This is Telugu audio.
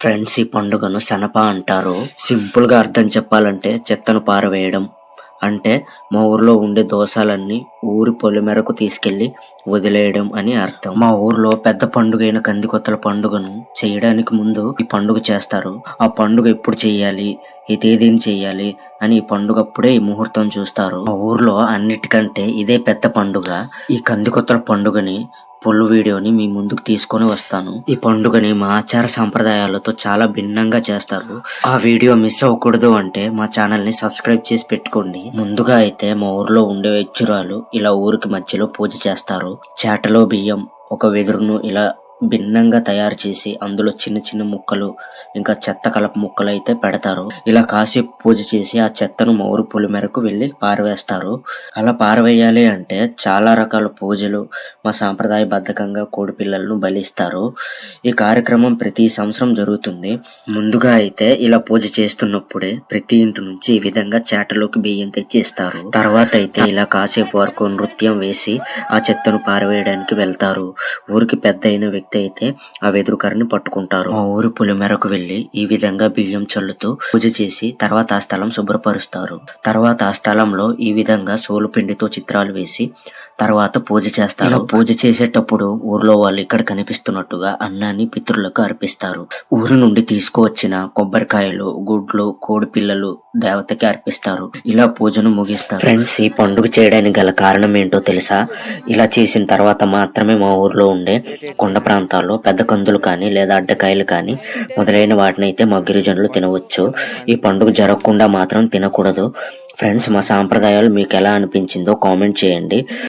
ఫ్రెండ్స్ ఈ పండుగను శనప అంటారు. సింపుల్గా అర్థం చెప్పాలంటే చెత్తను పారవేయడం. అంటే మా ఊర్లో ఉండే దోషాలన్నీ ఊరి పొలి మేరకు తీసుకెళ్ళి వదిలేయడం అని అర్థం. మా ఊర్లో పెద్ద పండుగైన కందికొత్తల పండుగను చేయడానికి ముందు ఈ పండుగ చేస్తారు. ఆ పండుగ ఎప్పుడు చేయాలి ఈ తేదీని చేయాలి అని ఈ పండుగ అప్పుడే ఈ ముహూర్తం చూస్తారు. మా ఊర్లో అన్నిటికంటే ఇదే పెద్ద పండుగ. ఈ కందికొత్తల పండుగని పొల్లు వీడియోని మీ ముందుకు తీసుకొని వస్తాను. ఈ పండుగని మా ఆచార సాంప్రదాయాలతో చాలా భిన్నంగా చేస్తారు. ఆ వీడియో మిస్ అవ్వకూడదు అంటే మా ఛానల్ని సబ్స్క్రైబ్ చేసి పెట్టుకోండి. ముందుగా అయితే మా ఊర్లో ఉండే వ్యక్తురాలు ఇలా ఊరికి మధ్యలో పూజ చేస్తారు. చేటలో బియ్యం ఒక వెదురును ఇలా భిన్నంగా తయారు చేసి అందులో చిన్న చిన్న ముక్కలు ఇంకా చెత్త కలప ముక్కలు అయితే పెడతారు. ఇలా కాసేపు పూజ చేసి ఆ చెత్తను మౌరు పూల మేరకు వెళ్ళి పారవేస్తారు. అలా పారవేయాలి అంటే చాలా రకాల పూజలు మా సాంప్రదాయబద్ధకంగా కోడి కోడిపిల్లలను బలిస్తారు. ఈ కార్యక్రమం ప్రతి సంవత్సరం జరుగుతుంది. ముందుగా అయితే ఇలా పూజ చేస్తున్నప్పుడే ప్రతి ఇంటి నుంచి ఈ విధంగా చేటలోకి బియ్యం తెచ్చి ఇస్తారు తర్వాత అయితే ఇలా కాసేపు వరకు నృత్యం వేసి ఆ చెత్తను పారవేయడానికి వెళ్తారు. ఊరికి పెద్ద అయిన వ్యక్తి అయితే ఆ వెదురు కర్రని పట్టుకుంటారు. మా ఊరి పులి మేరకు వెళ్ళి ఈ విధంగా బియ్యం చల్లుతూ పూజ చేసి తర్వాత ఆ స్థలం శుభ్రపరుస్తారు. తర్వాత ఆ స్థలంలో ఈ విధంగా సోలు పిండితో చిత్రాలు వేసి తర్వాత పూజ చేస్తారు. పూజ చేసేటప్పుడు ఊర్లో వాళ్ళు ఇక్కడ కనిపిస్తున్నట్టుగా అన్నాన్ని పితృలకు అర్పిస్తారు. ఊరు నుండి తీసుకువచ్చిన కొబ్బరికాయలు గుడ్లు కోడి పిల్లలు దేవతకి అర్పిస్తారు. ఇలా పూజను ముగిస్తారు. ఫ్రెండ్స్ ఈ పండుగ చేయడానికి గల కారణం ఏంటో తెలుసా? ఇలా చేసిన తర్వాత మాత్రమే మా ఊర్లో ఉండే కొండ ప్రాంతాల్లో పెద్ద కందులు కానీ లేదా అడ్డకాయలు కానీ మొదలైన వాటిని అయితే మా గిరిజనులు తినవచ్చు. ఈ పండుగ జరగకుండా మాత్రం తినకూడదు. ఫ్రెండ్స్ మా సాంప్రదాయాలు మీకు ఎలా అనిపించిందో కామెంట్ చేయండి.